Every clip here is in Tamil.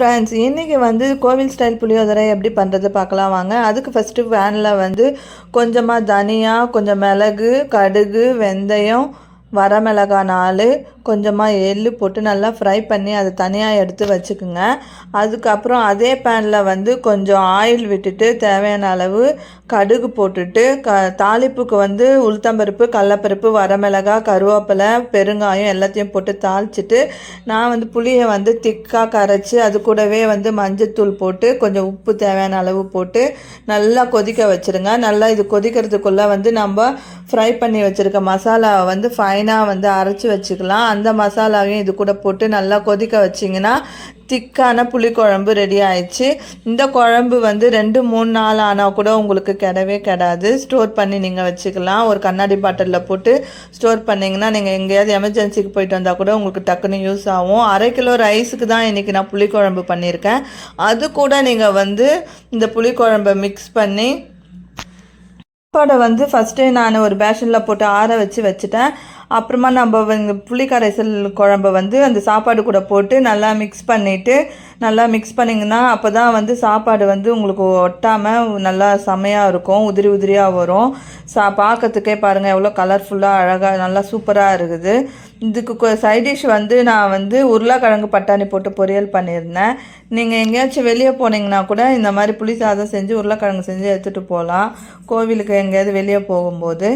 ஃப்ரெண்ட்ஸ் இன்றைக்கி வந்து கோவில் ஸ்டைல் புளியோதரை எப்படி பண்ணுறது பார்க்கலாம் வாங்க. அதுக்கு ஃபஸ்ட்டு வேனில் வந்து கொஞ்சமாக தனியாக கொஞ்சம் மிளகு கடுகு வெந்தயம் வரமிளகா நாலு கொஞ்சமாக எள்ளு போட்டு நல்லா ஃப்ரை பண்ணி அதை தனியாக எடுத்து வச்சுக்குங்க. அதுக்கப்புறம் அதே பேனில் வந்து கொஞ்சம் ஆயில் விட்டுட்டு தேவையான அளவு கடுகு போட்டுட்டு க தாளிப்புக்கு வந்து உளுத்தம்பருப்பு கடலப்பருப்பு வரமிளகா கருவேப்பிலை பெருங்காயம் எல்லாத்தையும் போட்டு தாளிச்சிட்டு நான் வந்து புளியை வந்து திக்காக கரைச்சி அது கூடவே வந்து மஞ்சத்தூள் போட்டு கொஞ்சம் உப்பு தேவையான அளவு போட்டு நல்லா கொதிக்க வச்சுருங்க. நல்லா இது கொதிக்கிறதுக்குள்ளே வந்து நம்ம ஃப்ரை பண்ணி வச்சுருக்க மசாலாவை வந்து ஃபைனாக வந்து அரைச்சி வச்சுக்கலாம். அந்த மசாலாவையும் இது கூட போட்டு நல்லா கொதிக்க வச்சிங்கன்னா திக்கான புளிக்குழம்பு ரெடி ஆயிடுச்சு. இந்த குழம்பு வந்து ரெண்டு மூணு நாள் ஆனால் கூட உங்களுக்கு கிடவே கிடாது. ஸ்டோர் பண்ணி நீங்கள் வச்சுக்கலாம். ஒரு கண்ணாடி பாட்டிலில் போட்டு ஸ்டோர் பண்ணிங்கன்னா நீங்கள் எங்கேயாவது எமர்ஜென்சிக்கு போயிட்டு வந்தால் கூட உங்களுக்கு டக்குன்னு யூஸ் ஆகும். அரை கிலோ ரைஸுக்கு தான் இன்றைக்கி நான் புளிக்குழம்பு பண்ணியிருக்கேன். அது கூட நீங்கள் வந்து இந்த புளிக்குழம்பை மிக்ஸ் பண்ணி சாப்பாடை வந்து ஃபஸ்ட்டு நான் ஒரு பேஷனில் போட்டு ஆற வச்சு வச்சுட்டேன். அப்புறமா நம்ம வந்து புளிக்கரைசல் குழம்பு வந்து அந்த சாப்பாடு கூட போட்டு நல்லா மிக்ஸ் பண்ணிவிட்டு நல்லா மிக்ஸ் பண்ணிங்கன்னா அப்போ தான் வந்து சாப்பாடு வந்து உங்களுக்கு ஒட்டாமல் நல்லா செமையாக இருக்கும் உதிரி உதிரியாக வரும். சா பார்க்கறதுக்கே பாருங்கள் எவ்வளோ கலர்ஃபுல்லாக அழகாக நல்லா சூப்பராக இருக்குது. இதுக்கு சைட் டிஷ் வந்து நான் வந்து உருளைக்கிழங்கு பட்டாணி போட்டு பொரியல் பண்ணியிருந்தேன். நீங்கள் எங்கேயாச்சும் வெளியே போனீங்கன்னா கூட இந்த மாதிரி புளி சாதம் செஞ்சு உருளைக்கிழங்கு செஞ்சு எடுத்துகிட்டு போகலாம் கோவிலுக்கு எங்கேயாவது வெளியே போகும்போது.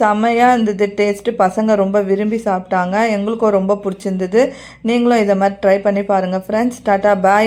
செம்மையாக இருந்தது டேஸ்ட்டு பசங்க ரொம்ப விரும்பி சாப்பிட்டாங்க. எங்களுக்கும் ரொம்ப பிடிச்சிருந்தது. நீங்களும் இதை மாதிரி ட்ரை பண்ணி பாருங்கள் ஃப்ரெண்ட்ஸ் டாட்டா பாய்